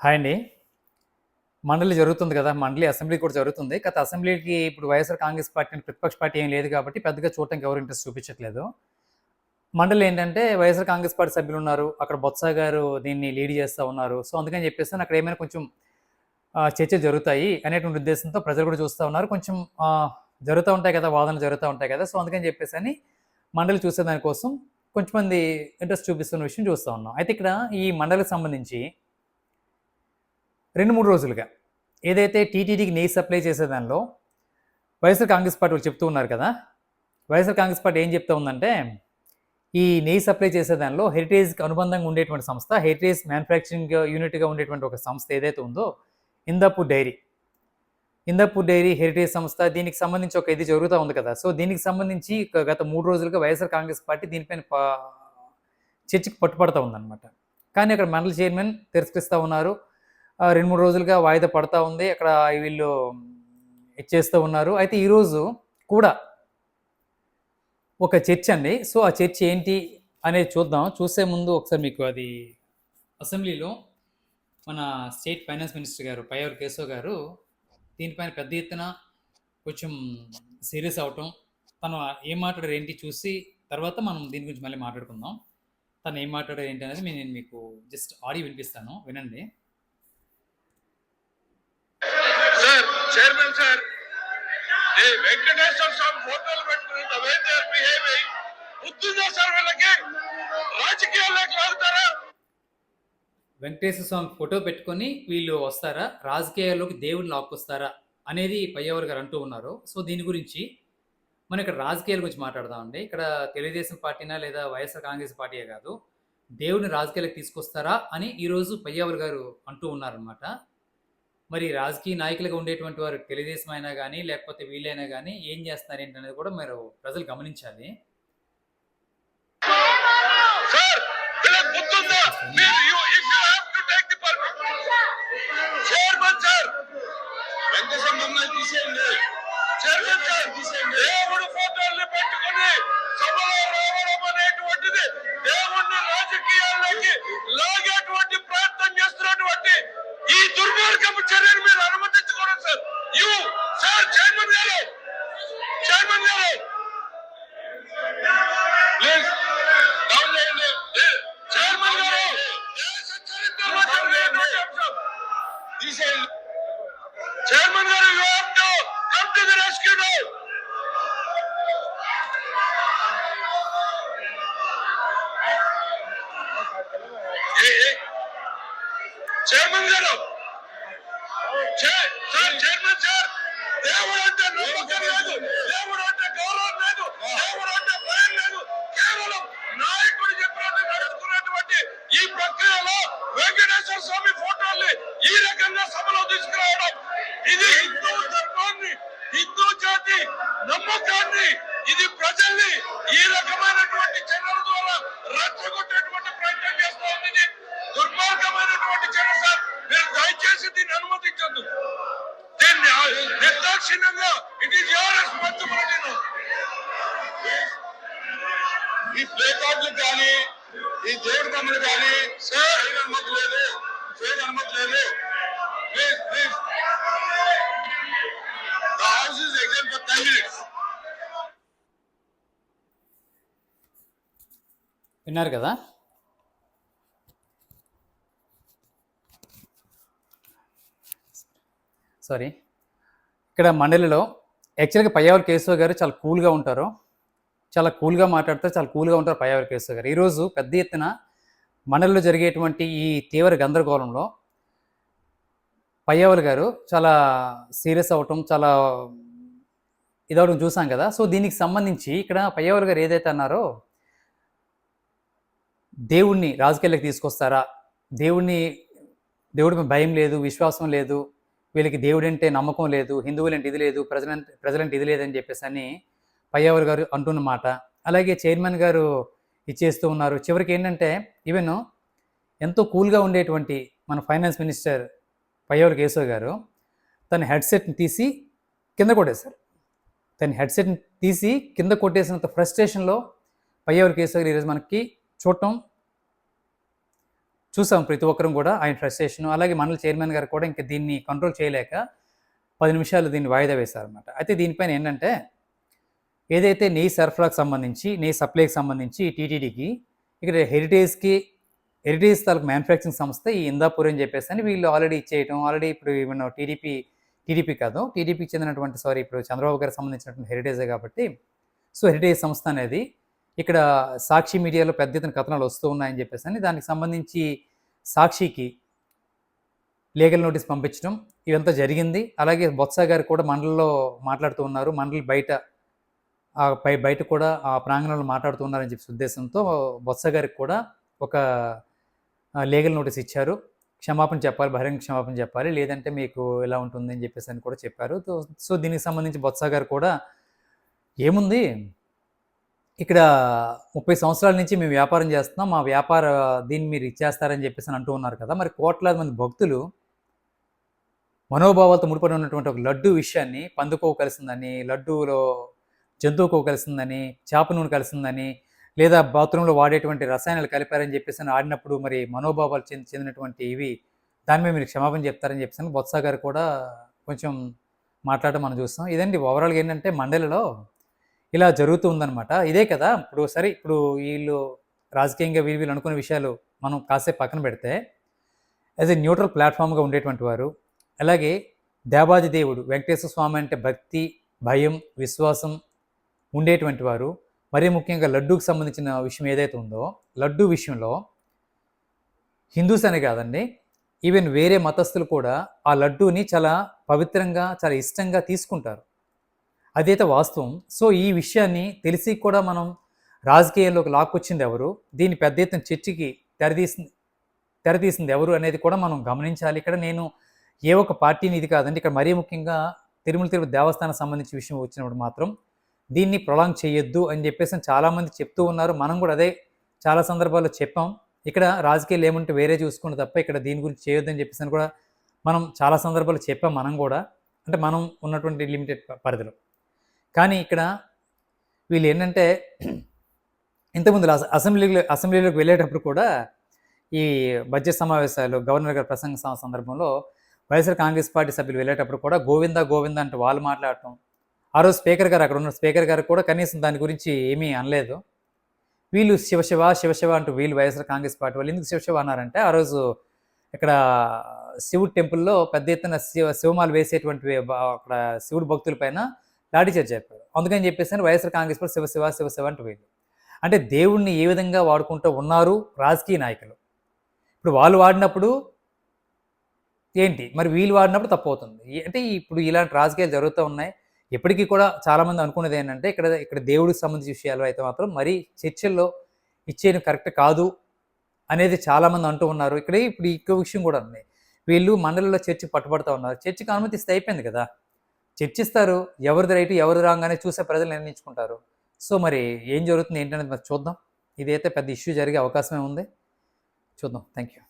Hi అండి. మండలి జరుగుతుంది కదా మండలి అసెంబ్లీ కూడా జరుగుతుంది. గత అసెంబ్లీకి ఇప్పుడు వైఎస్ఆర్ కాంగ్రెస్ పార్టీ అని ప్రతిపక్ష పార్టీ ఏం లేదు కాబట్టి పెద్దగా చూడటానికి ఎవరు ఇంట్రెస్ట్ చూపించట్లేదు. మండలి ఏంటంటే వైఎస్ఆర్ కాంగ్రెస్ పార్టీ సభ్యులు ఉన్నారు అక్కడ బొత్స గారు దీన్ని లీడ్ చేస్తా ఉన్నారు. సో, అందుకని చెప్పేసి అక్కడ ఏమైనా కొంచెం చర్చలు జరుగుతాయి అనేటువంటి ఉద్దేశంతో ప్రజలు కూడా చూస్తూ ఉన్నారు. కొంచెం జరుగుతూ ఉంటాయి కదా! వాదనలు జరుగుతూ ఉంటాయి కదా! సో, అందుకని చెప్పేసని మండలి చూసేదాని కోసం కొంచెం మంది ఇంట్రెస్ట్ చూపిస్తున్న విషయం చూస్తూ ఉన్నాం. అయితే ఇక్కడ ఈ మండలికి సంబంధించి 2, 3 రోజులుగా ఏదైతే టీటీడీకి నెయ్యి సప్లై చేసే దానిలో వైఎస్ఆర్ కాంగ్రెస్ పార్టీ వాళ్ళు చెప్తూ ఉన్నారు కదా! వైఎస్ఆర్ కాంగ్రెస్ పార్టీ ఏం చెప్తా ఉందంటే, ఈ నెయ్యి సప్లై చేసే దానిలో హెరిటేజ్‌కి అనుబంధంగా ఉండేటువంటి సంస్థ, హెరిటేజ్ మ్యానుఫ్యాక్చరింగ్ యూనిట్‌గా ఉండేటువంటి ఒక సంస్థ ఏదైతే ఉందో Indapur dairy. Indapur dairy heritage సంస్థ దీనికి సంబంధించి ఒక ఇది జరుగుతూ ఉంది కదా! సో, దీనికి సంబంధించి గత మూడు రోజులుగా వైఎస్ఆర్ కాంగ్రెస్ పార్టీ దీనిపైన పా చర్చకి పట్టుపడతా ఉందన్నమాట. కానీ అక్కడ మండల చైర్మన్ తిరస్కరిస్తూ ఉన్నారు. రెండు మూడు రోజులుగా వాయిదా పడతా ఉంది. అక్కడ వీళ్ళు ఇచ్చేస్తూ ఉన్నారు. అయితే ఈరోజు కూడా ఒక చర్చ అండి. సో, ఆ చర్చ ఏంటి అనేది చూద్దాం. చూసే ముందు ఒకసారి మీకు అది అసెంబ్లీలో మన స్టేట్ ఫైనాన్స్ మినిస్టర్ గారు పయ్యావుల కేశవ్ గారు దీనిపైన పెద్ద ఎత్తున కొంచెం సీరియస్ అవ్వటం, తను ఏం మాట్లాడారు ఏంటి చూసి తర్వాత మనం దీని గురించి మళ్ళీ మాట్లాడుకుందాం. తను ఏం మాట్లాడారు ఏంటి అనేది నేను మీకు జస్ట్ ఆడియో వినిపిస్తాను. వినండి. సార్ చైర్మన్ సార్ ఈ వెంకటేశ్వర స్వామి ఫోటోలు పెట్టుకుని the way they are behaving బుద్ధిందా sir వీళ్ళకి రాజకీయాల్లోకి వెళ్తారా వెంకటేశ్వర స్వామి ఫోటో పెట్టుకొని వీళ్ళు వస్తారా? రాజకీయాల్లోకి దేవుడిని లాక్కొస్తారా? అనేది పయ్యవర్ గారు అంటూ ఉన్నారు. సో, దీని గురించి మనం ఇక్కడ రాజకీయాల గురించి మాట్లాడదామండి. ఇక్కడ తెలుగుదేశం పార్టీనా లేదా వైఎస్ఆర్ కాంగ్రెస్ పార్టీయే కాదు. దేవుడిని రాజకీయాలకు తీసుకొస్తారా? అని ఈరోజు పయ్యవర్ గారు అంటూ ఉన్నారనమాట. మరి రాజకీయ నాయకులుగా ఉండేటువంటి వారు తెలుగుదేశం అయినా గానీ, లేకపోతే వీళ్ళైనా గానీ ఏం చేస్తున్నారు ఏంటనేది కూడా మీరు ప్రజలు గమనించాలి. సార్ చైర్మన్ తీసేయండి. చైర్మన్ తీసేయండి. దేవుడు ఫోటోల్ని పెట్టుకుని చైర్మన్ గారు సార్ చైర్మన్ సార్. దేవుడు అంటే నమ్మకం లేదు. దేవుడు అంటే గౌరవం లేదు. దేవుడు అంటే భయం లేదు. కేవలం నాయకుడు చెప్పినట్టు నడుచుకున్నటువంటి ఈ ప్రక్రియలో వెంకటేశ్వర స్వామి ఫోటోల్ని ఈ రకంగా సభలో తీసుకురావడం. ఇది హిందూ ధర్మాన్ని హిందూ జాతి నమ్మకాన్ని ఇది ప్రజల్ని ఈ రకమైనటువంటి చర్యల ద్వారా రెచ్చగొట్టేటువంటి ప్రయత్నం చేస్తూ ఉంది ఇది దుర్మార్గమైనటువంటి చర్య సార్ మీరు దయచేసి దీన్ని అనుమతించద్దు. దీన్ని నిర్దాక్షిణ్యంగా ఇట్ ఈస్ యువర్ రెస్పాన్సిబిలిటీ ఈ ప్లే కార్డులు కానీ ఈ దేవుడి బొమ్మలు కానీ సార్ అనుమతి లేదు. చేయని అనుమతి లేదు. Please please. The house is exam for ten minutes విన్నారు కదా? సారీ. ఇక్కడ మండలిలో యాక్చువల్‌గా పయ్యావుల కేశవ గారు చాలా కూల్‌గా ఉంటారు. చాలా కూల్‌గా మాట్లాడతారు. చాలా కూల్‌గా ఉంటారు పయ్యావుల కేశవ గారు. ఈరోజు పెద్ద ఎత్తున మండలిలో జరిగేటువంటి ఈ తీవ్ర గందరగోళంలో పయ్యావుల గారు చాలా సీరియస్ అవ్వటం, చాలా ఇదవడం చూసాం కదా! సో, దీనికి సంబంధించి ఇక్కడ పయ్యావుల గారు ఏదైతే అన్నారో దేవుడిని రాజకీయాలకు తీసుకొస్తారా? దేవుడిని దేవుడిపై భయం లేదు, విశ్వాసం లేదు. వీళ్ళకి దేవుడంటే నమ్మకం లేదు. హిందువులంటే ఇది లేదు. ప్రజలంటే ప్రజలంటే ఇది లేదని చెప్పేసి అని పయ్యావర్ గారు అంటున్నమాట అలాగే చైర్మన్ గారు ఇచ్చేస్తూ ఉన్నారు. చివరికి ఏంటంటే ఈవెన్ ఎంతో కూల్‌గా ఉండేటువంటి మన ఫైనాన్స్ మినిస్టర్ పయ్యావర్ కేశవ్ గారు తన హెడ్‌సెట్‌ని తీసి కింద కొట్టేశారు. తన హెడ్‌సెట్‌ని తీసి కింద కొట్టేసినంత ఫ్రస్ట్రేషన్‌లో పయ్యావర్ కేశవ్ గారు ఈరోజు మనకి చూడటం చూసాం ప్రతి ఒక్కరం కూడా ఆయన ఫ్రస్ట్రేషన్ అలాగే మండల చైర్మన్ గారు కూడా ఇంకా దీన్ని కంట్రోల్ చేయలేక పది నిమిషాలు దీన్ని వాయిదా వేశారనమాట అయితే దీనిపైన ఏంటంటే ఏదైతే నెయ్యి సరఫరాకు సంబంధించి నెయ్యి సప్లైకి సంబంధించి టీటీడీకి ఇక్కడ హెరిటేజ్కి హెరిటేజ్ తాలూకు మ్యానుఫ్యాక్చరింగ్ సంస్థ ఈ ఇందాపూర్ అని చెప్పేసి అని వీళ్ళు ఆల్రెడీ ఇచ్చేయటం ఆల్రెడీ ఇప్పుడు ఈవెన్ టీడీపీ టీడీపీ కాదు టీడీపీకి చెందినటువంటి సారీ ఇప్పుడు చంద్రబాబు గారికి సంబంధించినటువంటి హెరిటేజే కాబట్టి సో హెరిటేజ్ సంస్థ అనేది ఇక్కడ సాక్షి మీడియాలో పెద్ద ఎత్తున కథనాలు వస్తూ ఉన్నాయని చెప్పేసి అని దానికి సంబంధించి సాక్షికి లీగల్ నోటీస్ పంపించడం ఇదంతా జరిగింది. అలాగే బొత్స గారు కూడా మండలిలో మాట్లాడుతూ ఉన్నారు. మండలి బయట పై బయట కూడా ఆ ప్రాంగణంలో మాట్లాడుతూ ఉన్నారని చెప్పి ఉద్దేశంతో బొత్స గారికి కూడా ఒక లీగల్ నోటీస్ ఇచ్చారు. క్షమాపణ చెప్పాలి బహిరంగ క్షమాపణ చెప్పాలి. లేదంటే మీకు ఎలా ఉంటుంది అని చెప్పేసి అని కూడా చెప్పారు. సో దీనికి సంబంధించి బొత్స గారు కూడా ఏముంది? ఇక్కడ ముప్పై సంవత్సరాల నుంచి మేము వ్యాపారం చేస్తున్నాం. మా వ్యాపార దీన్ని మీరు ఇచ్చేస్తారని చెప్పేసి అని అంటూ ఉన్నారు కదా. మరి కోట్లాది మంది భక్తులు మనోభావాలతో ముడిపడి ఉన్నటువంటి ఒక లడ్డు విషయాన్ని పందుకో కలిసిందని లడ్డూలో జంతువుకో కలిసిందని చేప నూనె కలిసిందని లేదా బాత్రూంలో వాడేటువంటి రసాయనాలు కలిపారని చెప్పేసి ఆడినప్పుడు మరి మనోభావాలు చెంది చెందినటువంటి ఇవి దాని మీద మీరు క్షమాపణ చెప్తారని చెప్పేసి బొత్స గారు కూడా కొంచెం మాట్లాడడం మనం చూస్తాం ఇదండి ఓవరాల్గా ఏంటంటే మండలిలో ఇలా జరుగుతూ ఉందన్నమాట. ఇదే కదా ఇప్పుడు సరే ఇప్పుడు వీళ్ళు రాజకీయంగా వీళ్ళు వీళ్ళు అనుకునే విషయాలు మనం కాసేపు పక్కన పెడితే యాజ్ ఎ న్యూట్రల్ ప్లాట్ఫామ్గా ఉండేటువంటి వారు అలాగే దేవాది దేవుడు వెంకటేశ్వర స్వామి అంటే భక్తి భయం విశ్వాసం ఉండేటువంటి వారు మరీ ముఖ్యంగా లడ్డూకి సంబంధించిన విషయం ఏదైతే ఉందో లడ్డూ విషయంలో హిందూస్ అనే కాదండి ఈవెన్ వేరే మతస్థులు కూడా ఆ లడ్డూని చాలా పవిత్రంగా చాలా ఇష్టంగా తీసుకుంటారు. అదైతే వాస్తవం. సో ఈ విషయాన్ని తెలిసి కూడా మనం రాజకీయాల్లోకి లాక్కొచ్చింది ఎవరు? దీన్ని పెద్ద ఎత్తున చర్చకి తెరదీసింది తెరదీసింది ఎవరు అనేది కూడా మనం గమనించాలి. ఇక్కడ నేను ఏ ఒక పార్టీని ఇది కాదండి ఇక్కడ మరీ ముఖ్యంగా తిరుమల తిరుపతి దేవస్థానం సంబంధించిన విషయం వచ్చినప్పుడు మాత్రం దీన్ని ప్రొలాంగ్ చేయొద్దు అని చెప్పేసి చాలామంది చెప్తూ ఉన్నారు. మనం కూడా అదే చాలా సందర్భాల్లో చెప్పాం. ఇక్కడ రాజకీయాలు ఏమంటే వేరే చూసుకుంటే తప్ప ఇక్కడ దీని గురించి చేయొద్దని చెప్పేసి అని కూడా మనం చాలా సందర్భాలు చెప్పాం మనం కూడా. అంటే మనం ఉన్నటువంటి లిమిటెడ్ పరిధిలో. కానీ ఇక్కడ వీళ్ళు ఏంటంటే ఇంతకుముందు అస- అసెంబ్లీలో అసెంబ్లీలోకి వెళ్ళేటప్పుడు కూడా ఈ బడ్జెట్ సమావేశాలు గవర్నర్ గారి ప్రసంగ సందర్భంలో వైఎస్ఆర్ కాంగ్రెస్ పార్టీ సభ్యులు వెళ్ళేటప్పుడు కూడా గోవింద గోవింద అంటే వాళ్ళు మాట్లాడటం. ఆ రోజు స్పీకర్ గారు అక్కడ ఉన్న స్పీకర్ గారు కూడా కనీసం దాని గురించి ఏమీ అనలేదు. వీళ్ళు శివశివ శివశివ అంటూ వీళ్ళు వైఎస్ఆర్ కాంగ్రెస్ పార్టీ వాళ్ళు ఎందుకు శివశివ అన్నారంటే ఆ రోజు ఇక్కడ శివుడు టెంపుల్లో పెద్ద ఎత్తున శివ శివమాలు వేసేటువంటి అక్కడ శివుడు భక్తుల పైన లాఠీ చార్జ్ చెప్పారు. అందుకని చెప్పేసి వైఎస్ఆర్ కాంగ్రెస్ పార్టీ శివ శివశివ శివ శివ అంటూ వీళ్ళు అంటే దేవుణ్ణి ఏ విధంగా వాడుకుంటూ ఉన్నారు రాజకీయ నాయకులు? ఇప్పుడు వాళ్ళు వాడినప్పుడు ఏంటి? మరి వీళ్ళు వాడినప్పుడు తప్పు అవుతుంది అంటే ఇప్పుడు ఇలాంటి రాజకీయాలు జరుగుతూ ఉన్నాయి. ఎప్పటికీ కూడా చాలామంది అనుకునేది ఏంటంటే ఇక్కడ ఇక్కడ దేవుడికి సంబంధించిన విషయాలు అయితే మాత్రం మరి చర్చల్లో ఇచ్చేది కరెక్ట్ కాదు అనేది చాలామంది అంటూ ఉన్నారు. ఇక్కడ ఇప్పుడు ఇంకో విషయం కూడా ఉంది. వీళ్ళు మండలంలో చర్చి పట్టుబడుతూ ఉన్నారు. చర్చికి అనుమతిస్తే అయిపోయింది కదా? చర్చిస్తారు. ఎవరిది రైట్ ఎవరిది రాంగ్ అనేది చూసే ప్రజలు నిర్ణయించుకుంటారు. సో మరి ఏం జరుగుతుంది? ఏంటనేది మరి చూద్దాం. ఇదైతే పెద్ద ఇష్యూ జరిగే అవకాశమే ఉంది. చూద్దాం. Thank you